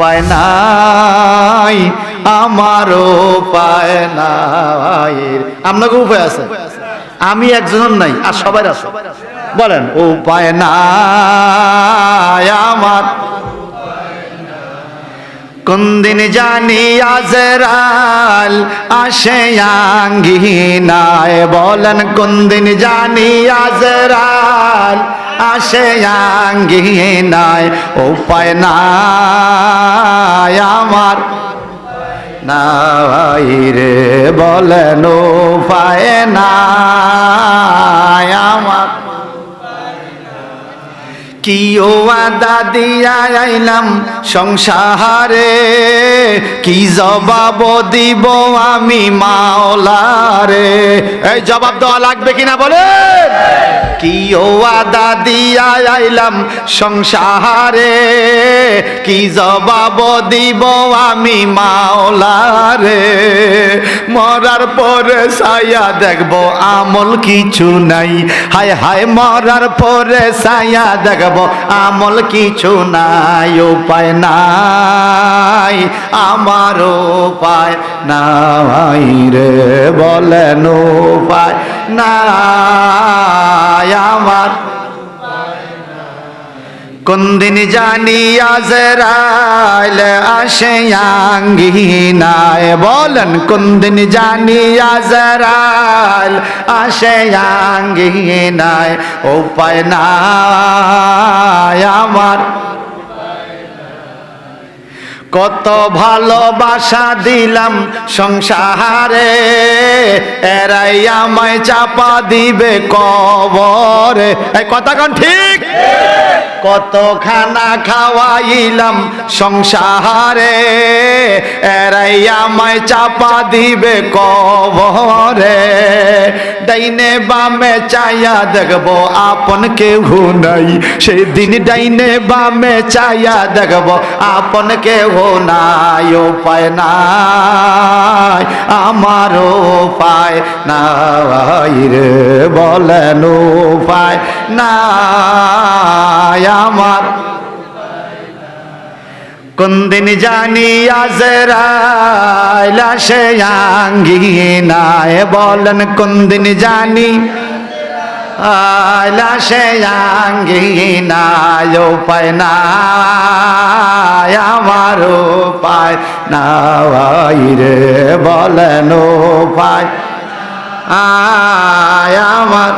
উপায় নাই আমার উপায় নাই। আপনাকে উপায় আছে? আমি একজন নাই, আর সবাই আছে। বলেন, উপায় নাই, আমার কোনদিন জানি আজরাল আসে আঙ্গিনায়। বলেন কোনদিন জানি আজরাল আসে আঙ্গিনায় উপায় নাই আমার। নাই রে বলেন উপায় নাই। কি ও আদা দিয়া আইলাম সংসারে? কি জবাব দিব আমি মাওলারে? এই জবাব দেওয়া লাগবে কিনা বলেন? কি ও আদা দিয়া আইলাম সংসারে? কি জবাব দিব আমি মাওলারে? মরার পরে সায়া দেখব আমল কিছু নাই। হায় হায় মরার পরে সায়া দেখব আমল কিছু নাই উপায় নাই আমার উপায় নাই রে বলেন উপায় নাই আমার কোনদিন জানি আজরাইল আসে আঙ্গিনায়? বলেন, কোন দিন জানি আজরাইল আসে আঙ্গিনায়? উপায় নাই আমার। কত ভালোবাসা দিলাম সংসারে, এরাই আমায় চাপা দিবে কবরে। এই কথা কন ঠিক? কত খানা খাওয়াইলাম সংসারে, এরাই আমায় চাপা দিবে কবরে। ডাইনে বামে চাইয়া দেখব, আপন কেউ নাই। সেই দিন ডাইনে বামে চাইয়া দেখব, আপন কেউ নাই, উপায় নাই, আমার উপায় নাই রে, বলেন উপায় নাই, আমার কোনদিন জানি আজরাইল সে আঙ্গিনায় বলেন কোনদিন জানি? আইলা সে আঙ্গিনায় উপায় নাই, আমার উপায় নাই রে, বলেন উপায় আয় আমার